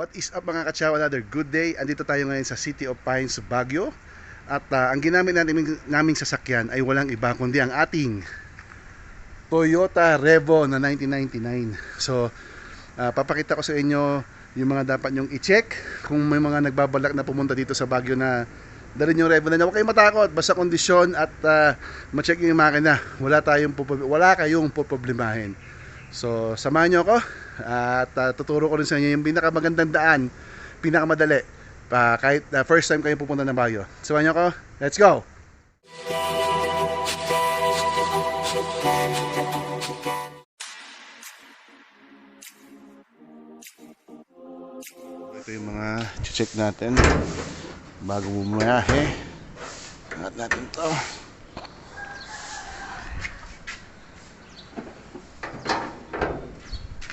What is up mga katsyaw? Another good day. Andito tayo ngayon sa City of Pines, Baguio. At ah, ang ginamit natin naming sasakyan ay walang iba kundi ang ating Toyota Revo na 1999. So, ah, papakita ko sa inyo yung mga dapat nyong i-check kung may mga nagbabalak na pumunta dito sa Baguio na dalhin yung Revo na niya. Huwag kayong matakot, basta kondisyon at ah, ma-check yung makina. Wala tayong wala kayong poproblemahin. So, samahan nyo ako at ah, tuturo ko rin sa inyo yung pinakamagandang daan, pinakamadali. Pa, kahit ah, first time kayo pupunta ng Baguio. Samahan nyo ako. Let's go! Ito yung mga check natin bago bumayahe. Angat natin to.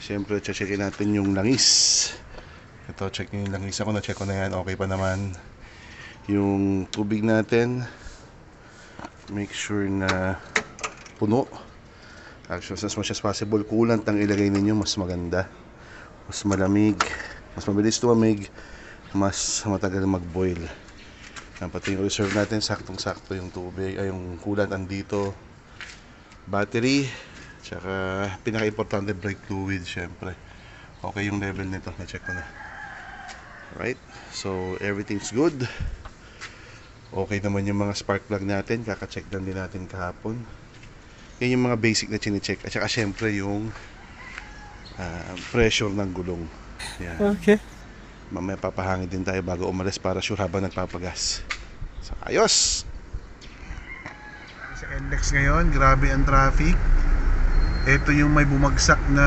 Siyempre, checkin natin yung langis. Ito, check yung langis. Ako na-check ko na yan. Okay pa naman. Yung tubig natin, make sure na puno. Actually, as much as possible, coolant ang ilagay ninyo, mas maganda. Mas malamig, mas mabilis tumamig, mas matagal mag-boil. Pati yung reserve natin, saktong-sakto yung tubig, ay yung coolant andito. Battery, tsaka pinaka-importante brake fluid, syempre. Okay yung level nito, na-check ko na. Right? So, everything's good. Okay naman yung mga spark plug natin, kaka-check lang din natin kahapon. Yan yung mga basic na chine-check. At saka syempre yung ah, pressure ng gulong. Yan. Okay. Mamaya papahangin din tayo bago umalis para sure habang nagpapagas. So, ayos! Sa NLEX ngayon, grabe ang traffic. Ito yung may bumagsak na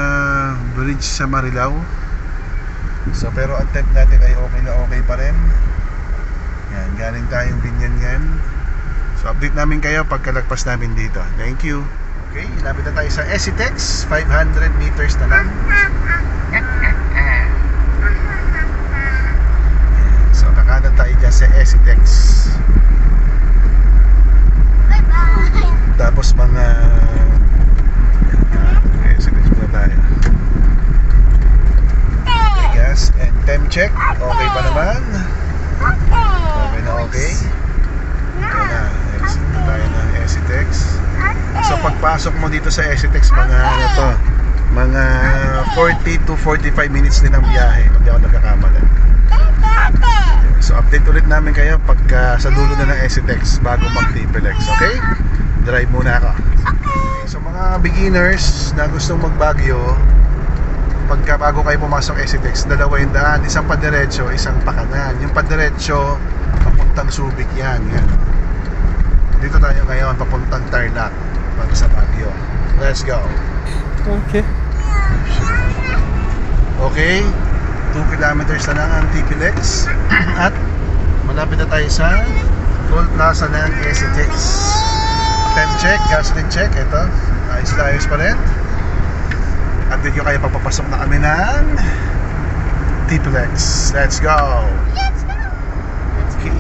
bridge sa Marilao. So, pero ang temp natin ay okay na okay pa rin. Yan, galing tayong Binyangan. So, update namin kayo pagkalagpas namin dito. Thank you. Okay, lapit na tayo sa Esitex. 500 meters na lang. So, kakanan tayo dyan sa Esitex. Tapos mga Esitex muna tayo. Okay, gas and time check. Okay pa naman. Okay na okay. Ito na, exit na tayo ng Esitex. So pagpasok mo dito sa Esitex, mga ano to, mga 40 to 45 minutes din ang biyahe, kung di ako nagkakamali. So update ulit namin kayo pagka sa dulo na ng Esitex bago mag-Triple X, okay? Drive muna ako. So mga beginners na gustong magbagyo, pagka bago kayo pumasok Esitex, dalawa yung daan, isang padiretso, isang pakanan. Yung padiretso, papuntang Subic yan, yan. Dito tayo ngayon, papuntang Tarlac, para sa Baguio. Let's go. Okay. Okay, 2 kilometers na lang ang TPLEX at malapit na tayo sa toll plaza ng STX. Time check, gasoline check, ito. Ayos na ayos pa rin. Update ko kayo pagpapasok na kami ng TPLEX. Let's go! Okay.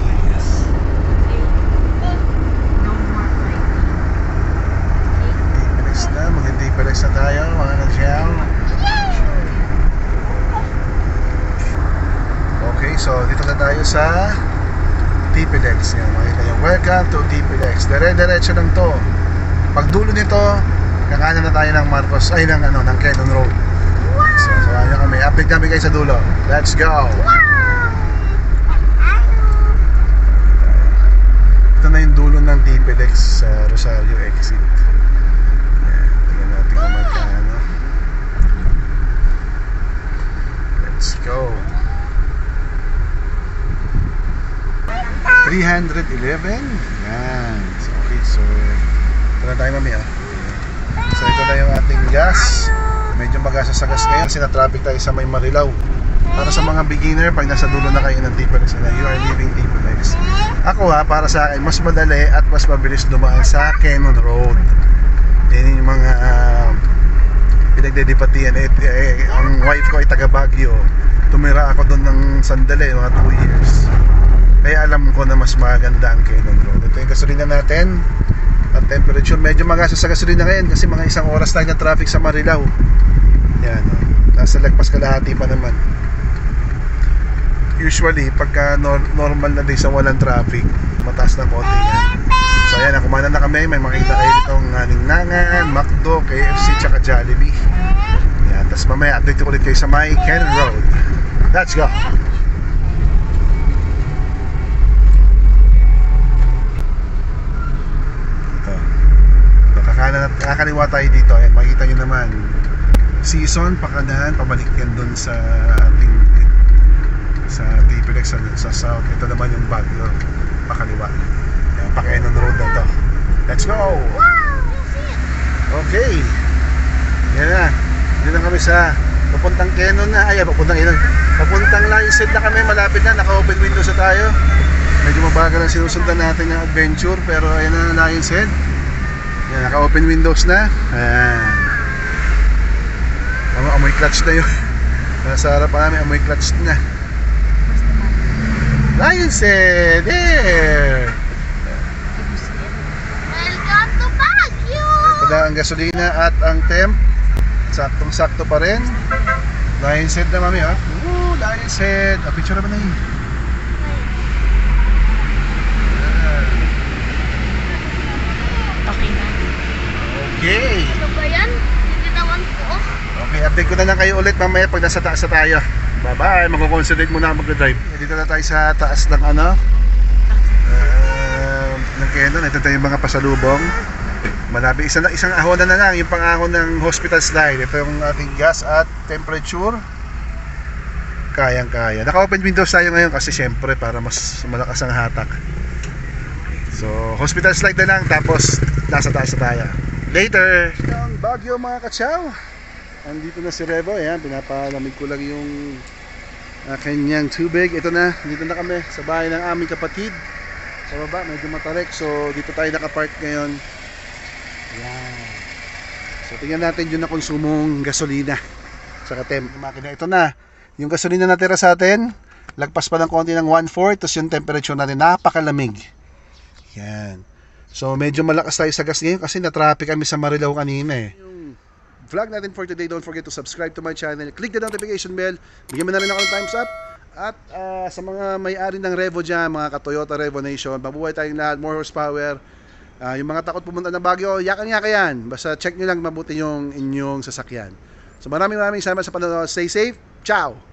TPLEX na, mag-TPLEX na tayo mga nagsiyaw. Okay, so dito na tayo sa TPLEX. Yan, makita nyo. Welcome to TPLEX. Dire-diretso lang to. Pag dulo nito, kakanan na tayo ng Marcos, ay ng, ano, ng Quezon Road. So, samahan nyo kami. Update kami kayo sa dulo. Let's go! Ito na yung dulo ng TPLEX sa Rosario exit. Tingnan natin kung magkano. Let's go! 311 yan so, okay so na tayo mami ah. So ito na yung ating gas. Medyo magasasagas ngayon kasi na-traffic tayo sa may Marilao. Para sa mga beginner pag nasa dulo na kayo ng Tipex you are leaving Tipex ako ha para sa akin mas madali at mas mabilis dumaan sa Cannon Road. Yan yung mga uh, pinagdedebatihan eh, eh, ang wife ko ay taga Baguio. Tumira ako doon ng sandali mga 2 years. Kaya alam ko na mas maganda ang Cannon Road. Ito yung gasolina natin. At temperature, medyo magasa sa gasolina ngayon kasi mga isang oras tayo na traffic sa Marilao. Yan, oh. nasa lagpas kalahati pa naman. usually, pagka nor- normal na day sa walang traffic, mataas na konti yan. So ayan, kumanan na kami. May makita kayo ditong uh, Ningnangan, McDo, KFC, tsaka Jollibee. Yan, tapos mamaya update ko ulit kayo sa my Cannon Road. Let's go! Kakaliwa tayo dito. Ayan, makikita nyo naman. Season, pakanan, pabalik yan dun sa ating sa Tipirex sa, sa south. Ito naman yung Baguio, pakaliwa. Ayan, Pakenon Road na to. Let's go! Okay. Yan na. Dito na kami sa papuntang Kenon na. Ay, papuntang Kenon. Papuntang Head na kami. Malapit na. Naka-open windows na tayo. Medyo mabagal ang sinusundan natin yung adventure. Pero ayan na Lion's Head. Yan, naka-open windows na. Ayan. Tama, amoy clutch na yun. Nasa harap pa namin, amoy clutch na. Lion's Head! There! Welcome to Baguio! Ito na ang gasolina at ang temp. Saktong sakto pa rin. Lion's Head na mami ha. Woo! Lion's Head! Ah, picture naman na yun. Okay na. Okay. Ano ba yan? Hindi naman po. Okay, update ko na lang kayo ulit mamaya pag nasa taas na tayo. Bye-bye. Magko-concentrate muna ako mag-drive. Dito na tayo sa taas ng ano? Uh, ng Kenon. Ito tayo yung mga pasalubong. Malapit. Isang, isang ahon na lang. Yung pang-ahon ng hospital slide. Ito yung ating gas at temperature. Kayang-kaya. Naka-open windows tayo ngayon kasi syempre para mas malakas ang hatak. So, hospital slide na lang tapos nasa taas na tayo. Later! Ang Baguio mga kachaw. Andito na si Revo, ayan, pinapalamig ko lang yung uh, kanyang tubig. Ito na, dito na kami sa bahay ng aming kapatid. Sa baba, medyo matarek. So, dito tayo nakapark ngayon. Ayan. So, tingnan natin yung nakonsumong gasolina sa katem. Makina, ito na. Yung gasolina na natira sa atin, lagpas pa ng konti ng 1.4, tapos yung temperature natin, napakalamig. Yan. So, medyo malakas tayo sa gas ngayon kasi na-traffic kami sa Marilao kanina eh. Yung vlog natin for today, don't forget to subscribe to my channel. Click the notification bell. Bigyan mo na rin ako ng thumbs up. At ah, sa mga may-ari ng Revo dyan, mga ka-Toyota Revo Nation, mabuhay tayong lahat, more horsepower. Ah, yung mga takot pumunta ng Baguio, yakan-yaka yan. Basta check nyo lang mabuti yung inyong sasakyan. So maraming maraming salamat sa panonood. Stay safe. Ciao!